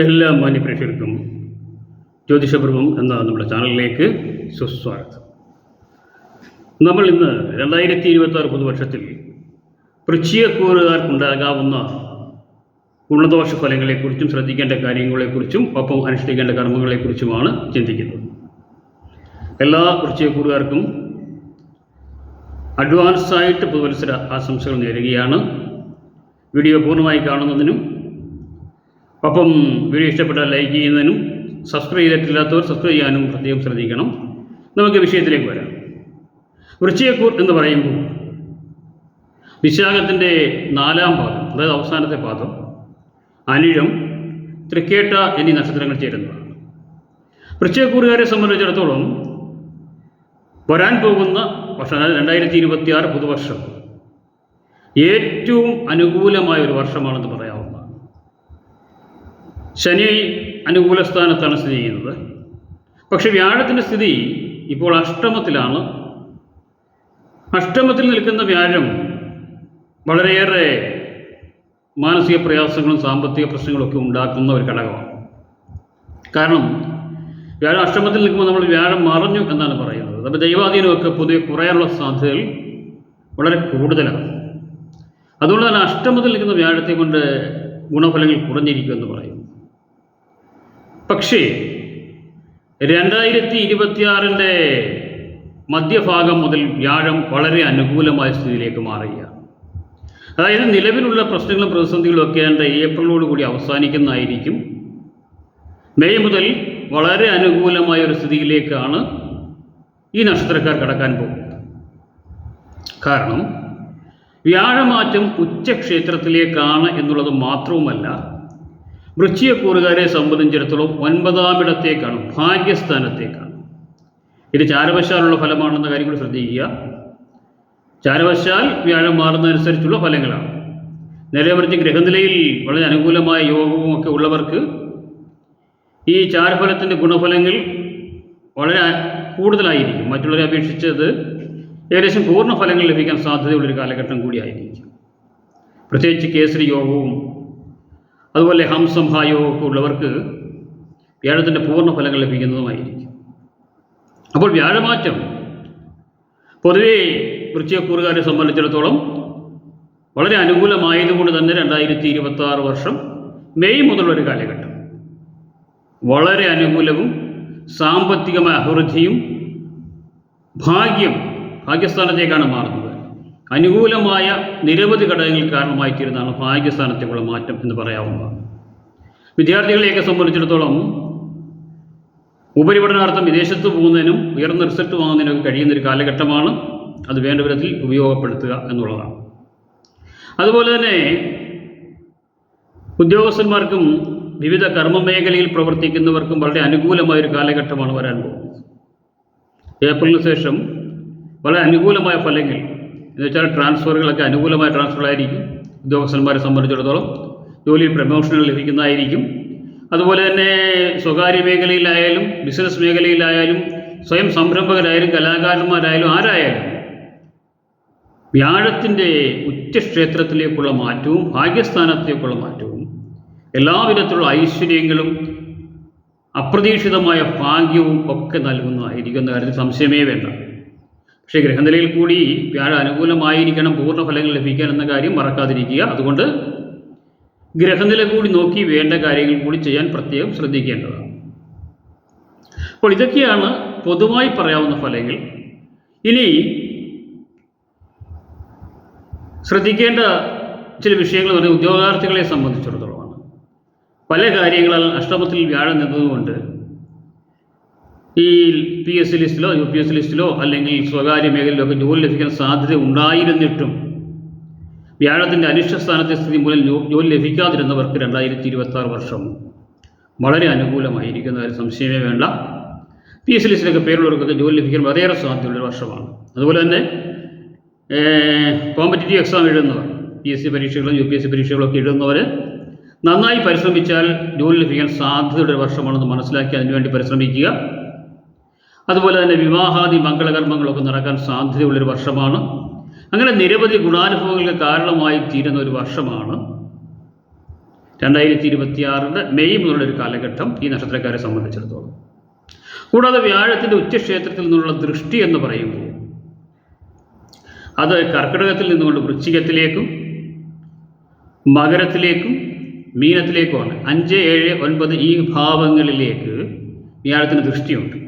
എല്ലാ മാന്യപ്രേക്ഷകർക്കും ജ്യോതിഷപൂർവം എന്ന നമ്മുടെ ചാനലിലേക്ക് സുസ്വാഗതം. നമ്മൾ ഇന്ന് രണ്ടായിരത്തി ഇരുപത്തി ആറ് പുതുവർഷത്തിൽ വൃശ്ചികക്കൂറുകാർക്കുണ്ടാകാവുന്ന ഗുണദോഷ ഫലങ്ങളെക്കുറിച്ചും ശ്രദ്ധിക്കേണ്ട കാര്യങ്ങളെക്കുറിച്ചും ഒപ്പം അനുഷ്ഠിക്കേണ്ട കർമ്മങ്ങളെക്കുറിച്ചുമാണ് ചിന്തിക്കുന്നത്. എല്ലാ വൃശ്ചികക്കൂറുകാർക്കും അഡ്വാൻസായിട്ട് പുതുവത്സര ആശംസകൾ നേരുകയാണ്. വീഡിയോ പൂർണമായി കാണുന്നതിനും ഒപ്പം വീഡിയോ ഇഷ്ടപ്പെട്ടാൽ ലൈക്ക് ചെയ്യുന്നതിനും സബ്സ്ക്രൈബ് ചെയ്തിട്ടില്ലാത്തവർ സബ്സ്ക്രൈബ് ചെയ്യാനും പ്രത്യേകം ശ്രദ്ധിക്കണം. നമുക്ക് വിഷയത്തിലേക്ക് വരാം. വൃശ്ചികക്കൂർ എന്ന് പറയുമ്പോൾ വിശാഖത്തിന്റെ നാലാം പാദം അതായത് അവസാനത്തെ പാദം അനിഴം തൃക്കേട്ട എന്നീ നക്ഷത്രങ്ങൾ ചേരുന്നതാണ്. വൃശ്ചികക്കൂറുകാരെ സംബന്ധിച്ചിടത്തോളം വരാൻ പോകുന്ന വർഷം അതായത് രണ്ടായിരത്തി ഇരുപത്തി ആറ് പുതുവർഷം ഏറ്റവും അനുകൂലമായ ഒരു വർഷമാണെന്ന് പറയാവുന്നതാണ് ശനി അനുകൂല സ്ഥാനത്താണ് സ്ഥിതി ചെയ്യുന്നത്. പക്ഷെ വ്യാഴത്തിന്റെ സ്ഥിതി ഇപ്പോൾ അഷ്ടമത്തിലാണ്. അഷ്ടമത്തിൽ നിൽക്കുന്ന വ്യാഴം വളരെയേറെ മാനസിക പ്രയാസങ്ങളും സാമ്പത്തിക പ്രശ്നങ്ങളൊക്കെ ഉണ്ടാക്കുന്ന ഒരു ഘടകമാണ്. കാരണം വ്യാഴം അഷ്ടമത്തിൽ നിൽക്കുമ്പോൾ നമ്മൾ വ്യാഴം മറഞ്ഞു എന്നാണ് പറയുന്നത്. അപ്പോൾ ദൈവാധീനമൊക്കെ പൊതുവെ കുറയാനുള്ള സാധ്യതകൾ വളരെ കൂടുതലാണ്. അതുകൊണ്ട് തന്നെ അഷ്ടമത്തിൽ നിൽക്കുന്ന വ്യാഴത്തെ കൊണ്ട് ഗുണഫലങ്ങൾ കുറഞ്ഞിരിക്കുമെന്ന് പറയും പക്ഷേ രണ്ടായിരത്തി ഇരുപത്തിയാറിന്റെ മധ്യഭാഗം മുതൽ വ്യാഴം വളരെ അനുകൂലമായ സ്ഥിതിയിലേക്ക് മാറുകയാണ്. അതായത് നിലവിലുള്ള പ്രശ്നങ്ങളും പ്രതിസന്ധികളും ഒക്കെ എന്റെ ഏപ്രിലോട് കൂടി അവസാനിക്കുന്നതായിരിക്കും. മെയ് മുതൽ വളരെ അനുകൂലമായ ഒരു സ്ഥിതിയിലേക്കാണ് ഈ നക്ഷത്രക്കാർ കടക്കാൻ പോകുന്നത്. കാരണം വ്യാഴമാറ്റം ഉച്ചക്ഷേത്രത്തിലേക്കാണ് എന്നുള്ളത് മാത്രവുമല്ല വൃശ്ചികക്കൂറുകാരെ സംബന്ധിച്ചിടത്തോളം ഒൻപതാമിടത്തേക്കാണ് ഭാഗ്യസ്ഥാനത്തേക്കാണ്. ഇത് ചാരവശാലുള്ള ഫലമാണെന്ന കാര്യം കൂടി ശ്രദ്ധിക്കുക. ചാരവശാൽ വ്യാഴം മാറുന്നതനുസരിച്ചുള്ള ഫലങ്ങളാണ്. നേരെ മറിച്ച് ഗ്രഹനിലയിൽ വളരെ അനുകൂലമായ യോഗവും ഒക്കെ ഉള്ളവർക്ക് ഈ ചാരഫലത്തിന്റെ ഗുണഫലങ്ങൾ വളരെ കൂടുതലായിരിക്കും. മറ്റുള്ളവരെ അപേക്ഷിച്ചത് ഏകദേശം പൂർണ ഫലങ്ങൾ ലഭിക്കാൻ സാധ്യതയുള്ളൊരു കാലഘട്ടം കൂടിയായിരിക്കും. പ്രത്യേകിച്ച് കേസരി യോഗവും അതുപോലെ ഹംസം ഹായോ ഒക്കെ ഉള്ളവർക്ക് വ്യാഴത്തിന്റെ പൂർണ ഫലങ്ങൾ ലഭിക്കുന്നതുമായിരിക്കും. അപ്പോൾ വ്യാഴമാറ്റം പൊതുവേ വൃശ്ചികക്കൂറുകാരെ സംബന്ധിച്ചിടത്തോളം വളരെ അനുകൂലമായതുകൊണ്ട് തന്നെ രണ്ടായിരത്തി ഇരുപത്തി ആറ് വർഷം മെയ് മുതലുള്ളൊരു കാലഘട്ടം. വളരെ അനുകൂലവും സാമ്പത്തികമായ അഭിവൃദ്ധിയും ഭാഗ്യം ഭാഗ്യസ്ഥാനത്തേക്കാണ് മാറുന്നത്. അനുകൂലമായ നിരവധി ഘടകങ്ങൾ കാരണമായി തീരുന്നതാണ് ഭാഗ്യസ്ഥാനത്തേക്കുള്ള മാറ്റം എന്ന് പറയാവുന്നതാണ് വിദ്യാർത്ഥികളെയൊക്കെ സംബന്ധിച്ചിടത്തോളം ഉപരിപഠനാർത്ഥം വിദേശത്ത് പോകുന്നതിനും ഉയർന്ന റിസൾട്ട് വാങ്ങുന്നതിനൊക്കെ കഴിയുന്ന ഒരു കാലഘട്ടമാണ് അത് വേണ്ട വിധത്തിൽ ഉപയോഗപ്പെടുത്തുക എന്നുള്ളതാണ്. അതുപോലെ തന്നെ ഉദ്യോഗസ്ഥന്മാർക്കും വിവിധ കർമ്മ മേഖലയിൽ പ്രവർത്തിക്കുന്നവർക്കും വളരെ അനുകൂലമായ ഒരു കാലഘട്ടമാണ് വരാൻ പോകുന്നത്. ഏപ്രിലിന് ശേഷം വളരെ അനുകൂലമായ ഫലങ്ങൾ എന്ന് വെച്ചാൽ ട്രാൻസ്ഫറുകളൊക്കെ അനുകൂലമായ ട്രാൻസ്ഫറായിരിക്കും ഉദ്യോഗസ്ഥന്മാരെ സംബന്ധിച്ചിടത്തോളം ജോലിയിൽ പ്രമോഷനുകൾ ലഭിക്കുന്നതായിരിക്കും. അതുപോലെ തന്നെ സ്വകാര്യ മേഖലയിലായാലും ബിസിനസ് മേഖലയിലായാലും സ്വയം സംരംഭകരായാലും കലാകാരന്മാരായാലും ആരായാലും വ്യാഴത്തിന്റെ ഉച്ചക്ഷേത്രത്തിലേക്കുള്ള മാറ്റവും ഭാഗ്യസ്ഥാനത്തേക്കുള്ള മാറ്റവും എല്ലാവിധത്തിലുള്ള ഐശ്വര്യങ്ങളും അപ്രതീക്ഷിതമായ ഭാഗ്യവും ഒക്കെ നൽകുന്നതായിരിക്കും എന്ന കാര്യത്തിൽ സംശയമേ വേണ്ട. പക്ഷേ ഗ്രഹനിലയിൽ കൂടി വ്യാഴ അനുകൂലമായിരിക്കണം പൂർണ ഫലങ്ങൾ ലഭിക്കാൻ എന്ന കാര്യം മറക്കാതിരിക്കുക. അതുകൊണ്ട് ഗ്രഹനില കൂടി നോക്കി വേണ്ട കാര്യങ്ങൾ കൂടി ചെയ്യാൻ പ്രത്യേകം ശ്രദ്ധിക്കേണ്ടതാണ്. അപ്പോൾ ഇതൊക്കെയാണ് പൊതുവായി പറയാവുന്ന ഫലങ്ങൾ. ഇനി ശ്രദ്ധിക്കേണ്ട ചില വിഷയങ്ങൾ പറഞ്ഞാൽ ഉദ്യോഗാർത്ഥികളെ സംബന്ധിച്ചിടത്തോളമാണ്. പല കാര്യങ്ങളാൽ അഷ്ടമത്തിൽ വ്യാഴം നിന്നതുകൊണ്ട് ഈ പി എസ് സി ലിസ്റ്റിലോ യു പി എസ് സി ലിസ്റ്റിലോ അല്ലെങ്കിൽ സ്വകാര്യ മേഖലയിലോ ഒക്കെ ജോലി ലഭിക്കാൻ സാധ്യത ഉണ്ടായിരുന്നിട്ടും വ്യാഴത്തിന്റെ അനിഷ്ടസ്ഥാനത്തെ സ്ഥിതി മൂലം ജോലി ലഭിക്കാതിരുന്നവർക്ക് രണ്ടായിരത്തി ഇരുപത്തി ആറ് വർഷം വളരെ അനുകൂലമായിരിക്കുന്ന ഒരു സംശയമേ വേണ്ട. പി എസ് സി ലിസ്റ്റിലൊക്കെ പേരുള്ളവർക്കൊക്കെ ജോലി ലഭിക്കാൻ വളരെയേറെ സാധ്യതയുള്ള വർഷമാണ്. അതുപോലെ തന്നെ കോമ്പറ്റേറ്റീവ് എക്സാം എഴുതുന്നവർ പി എസ് സി പരീക്ഷകളും യു പി എസ് സി പരീക്ഷകളൊക്കെ എഴുതുന്നവർ നന്നായി പരിശ്രമിച്ചാൽ ജോലി ലഭിക്കാൻ സാധ്യതയുള്ള ഒരു വർഷമാണെന്ന് മനസ്സിലാക്കി അതിനുവേണ്ടി പരിശ്രമിക്കുക. അതുപോലെ തന്നെ വിവാഹാദി മംഗളകർമ്മങ്ങളൊക്കെ നടക്കാൻ സാധ്യതയുള്ളൊരു വർഷമാണ്. അങ്ങനെ നിരവധി ഗുണാനുഭവങ്ങൾക്ക് കാരണമായി തീരുന്ന ഒരു വർഷമാണ്. രണ്ടായിരത്തി ഇരുപത്തിയാറിന്റെ മെയ് മുതലുള്ളൊരു കാലഘട്ടം ഈ നക്ഷത്രക്കാരെ സംബന്ധിച്ചിടത്തോളം. കൂടാതെ വ്യാഴത്തിന്റെ ഉച്ചക്ഷേത്രത്തിൽ നിന്നുള്ള ദൃഷ്ടി എന്ന് പറയുമ്പോൾ അത് കർക്കിടകത്തിൽ നിന്നുകൊണ്ട് വൃശ്ചികത്തിലേക്കും മകരത്തിലേക്കും മീനത്തിലേക്കുമാണ്. അഞ്ച് ഏഴ് ഒൻപത് ഈ ഭാവങ്ങളിലേക്ക് വ്യാഴത്തിന് ദൃഷ്ടിയുണ്ട്.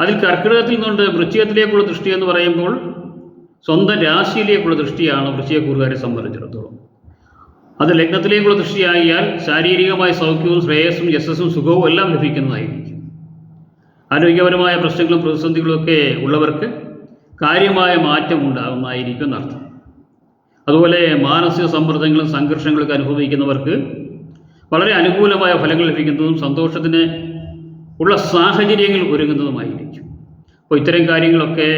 അതിൽ കർക്കിടകത്തിൽ നിന്നുകൊണ്ട് വൃശ്ചികത്തിലേക്കുള്ള ദൃഷ്ടി എന്ന് പറയുമ്പോൾ സ്വന്തം രാശിയിലേക്കുള്ള ദൃഷ്ടിയാണ് വൃശ്ചികക്കൂറുകാരെ സംബന്ധിച്ചിടത്തോളം. അത് ലഗ്നത്തിലേക്കുള്ള ദൃഷ്ടിയായാൽ ശാരീരികമായ സൗഖ്യവും ശ്രേയസ്സും യശസ്സും സുഖവും എല്ലാം ലഭിക്കുന്നതായിരിക്കും. ആരോഗ്യപരമായ പ്രശ്നങ്ങളും പ്രതിസന്ധികളും ഒക്കെ ഉള്ളവർക്ക് കാര്യമായ മാറ്റം ഉണ്ടാകുന്നതായിരിക്കും എന്നർത്ഥം. അതുപോലെ മാനസിക സമ്മർദ്ദങ്ങളും സംഘർഷങ്ങളൊക്കെ അനുഭവിക്കുന്നവർക്ക് വളരെ അനുകൂലമായ ഫലങ്ങൾ ലഭിക്കുന്നതും സന്തോഷത്തിന് ഉള്ള സാഹചര്യങ്ങൾ ഒരുങ്ങുന്നതുമായിരിക്കും. അപ്പോൾ ഇത്തരം കാര്യങ്ങളൊക്കെ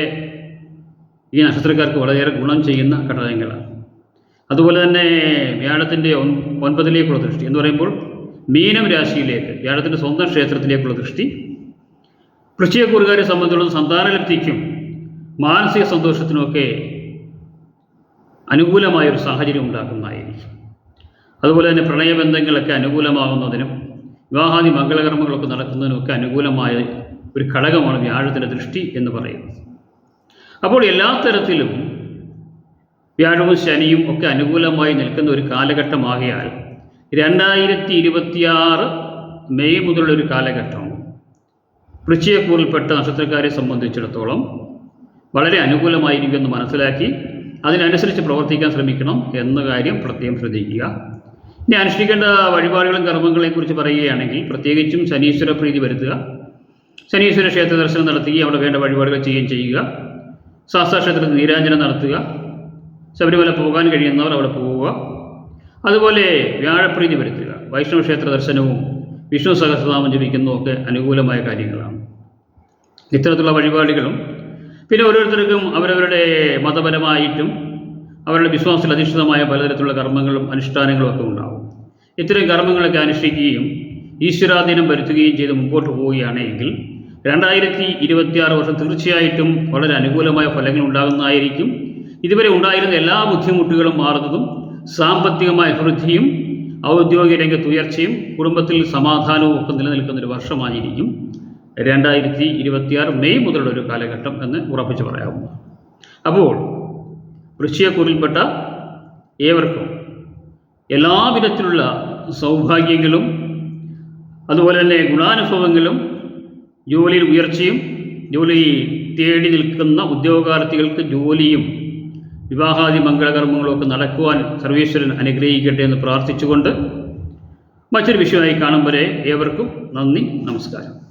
ഈ നക്ഷത്രക്കാർക്ക് വളരെയേറെ ഗുണം ചെയ്യുന്ന ഘടകങ്ങളാണ്. അതുപോലെ തന്നെ വ്യാഴത്തിന്റെ ഒൻ ഒൻപതിലേക്കുള്ള ദൃഷ്ടി എന്ന് പറയുമ്പോൾ മീനം രാശിയിലേക്ക് വ്യാഴത്തിന്റെ സ്വന്തം ക്ഷേത്രത്തിലേക്കുള്ള ദൃഷ്ടി വൃശ്ചികക്കുറുകാരെ സംബന്ധിച്ചുള്ള സന്താനലബ്ധിക്കും മാനസിക സന്തോഷത്തിനുമൊക്കെ അനുകൂലമായൊരു സാഹചര്യം ഉണ്ടാക്കുന്നതായിരിക്കും. അതുപോലെ തന്നെ പ്രണയബന്ധങ്ങളൊക്കെ അനുകൂലമാകുന്നതിനും വിവാഹാദി മംഗളകർമ്മങ്ങളൊക്കെ നടക്കുന്നതിനൊക്കെ അനുകൂലമായ ഒരു ഘടകമാണ് വ്യാഴത്തിന്റെ ദൃഷ്ടി എന്ന് പറയുന്നത്. അപ്പോൾ എല്ലാ തരത്തിലും വ്യാഴവും ശനിയും ഒക്കെ അനുകൂലമായി നിൽക്കുന്ന ഒരു കാലഘട്ടമാകിയാൽ രണ്ടായിരത്തി ഇരുപത്തിയാറ് മെയ് മുതലുള്ള ഒരു കാലഘട്ടം വൃശ്ചയക്കൂറിൽപ്പെട്ട നക്ഷത്രക്കാരെ സംബന്ധിച്ചിടത്തോളം വളരെ അനുകൂലമായിരിക്കുമെന്ന് മനസ്സിലാക്കി അതിനനുസരിച്ച് പ്രവർത്തിക്കാൻ ശ്രമിക്കണം എന്ന കാര്യം പ്രത്യേകം ശ്രദ്ധിക്കുക. ഇനി അനുഷ്ഠിക്കേണ്ട വഴിപാടുകളും കർമ്മങ്ങളെ കുറിച്ച് പറയുകയാണെങ്കിൽ പ്രത്യേകിച്ചും ശനീശ്വര പ്രീതി വരുത്തുക. ശനീശ്വര ക്ഷേത്ര ദർശനം നടത്തുകയും അവിടെ വേണ്ട വഴിപാടുകൾ ചെയ്യുകയും ചെയ്യുക. ശാസ്താക്ഷേത്രത്തിൽ നീരാഞ്ജനം നടത്തുക. ശബരിമല പോകാൻ കഴിയുന്നവർ അവിടെ പോവുക. അതുപോലെ വ്യാഴപ്രീതി വരുത്തുക. വൈഷ്ണവ ക്ഷേത്ര ദർശനവും വിഷ്ണു സഹസ്രനാമം ജപിക്കുന്നതും ഒക്കെ അനുകൂലമായ കാര്യങ്ങളാണ്. ഇത്തരത്തിലുള്ള വഴിപാടുകളും പിന്നെ ഓരോരുത്തർക്കും അവരവരുടെ മതപരമായിട്ടും അവരുടെ വിശ്വാസത്തിൽ അധിഷ്ഠിതമായ പലതരത്തിലുള്ള കർമ്മങ്ങളും അനുഷ്ഠാനങ്ങളും ഒക്കെ ഉണ്ടാവും. ഇത്തരം കർമ്മങ്ങളൊക്കെ അനുഷ്ഠിക്കുകയും ഈശ്വരാധീനം വരുത്തുകയും ചെയ്ത് മുമ്പോട്ട് പോവുകയാണെങ്കിൽ രണ്ടായിരത്തി ഇരുപത്തിയാറ് വർഷം തീർച്ചയായിട്ടും വളരെ അനുകൂലമായ ഫലങ്ങൾ ഉണ്ടാകുന്നതായിരിക്കും. ഇതുവരെ ഉണ്ടായിരുന്ന എല്ലാ ബുദ്ധിമുട്ടുകളും മാറുന്നതും സാമ്പത്തികമായ അഭിവൃദ്ധിയും ഔദ്യോഗിക രംഗത്ത് ഉയർച്ചയും കുടുംബത്തിൽ സമാധാനവും ഒക്കെ നിലനിൽക്കുന്ന ഒരു വർഷമായിരിക്കും. രണ്ടായിരത്തി ഇരുപത്തിയാറ് മെയ് മുതലുള്ള ഒരു കാലഘട്ടം എന്ന് ഉറപ്പിച്ച് പറയാവുന്നു അപ്പോൾ വൃശ്ചികക്കൂറിൽപ്പെട്ട ഏവർക്കും എല്ലാവിധത്തിലുള്ള സൗഭാഗ്യങ്ങളും അതുപോലെ തന്നെ ഗുണാനുഭവങ്ങളും ജോലിയിൽ ഉയർച്ചയും ജോലി തേടി നിൽക്കുന്ന ഉദ്യോഗാർത്ഥികൾക്ക് ജോലിയും വിവാഹാദി മംഗളകർമ്മങ്ങളൊക്കെ നടക്കുവാൻ സർവീശ്വരൻ അനുഗ്രഹിക്കട്ടെ എന്ന് പ്രാർത്ഥിച്ചുകൊണ്ട് മറ്റൊരു വിഷയമായി കാണും ഏവർക്കും നന്ദി നമസ്കാരം.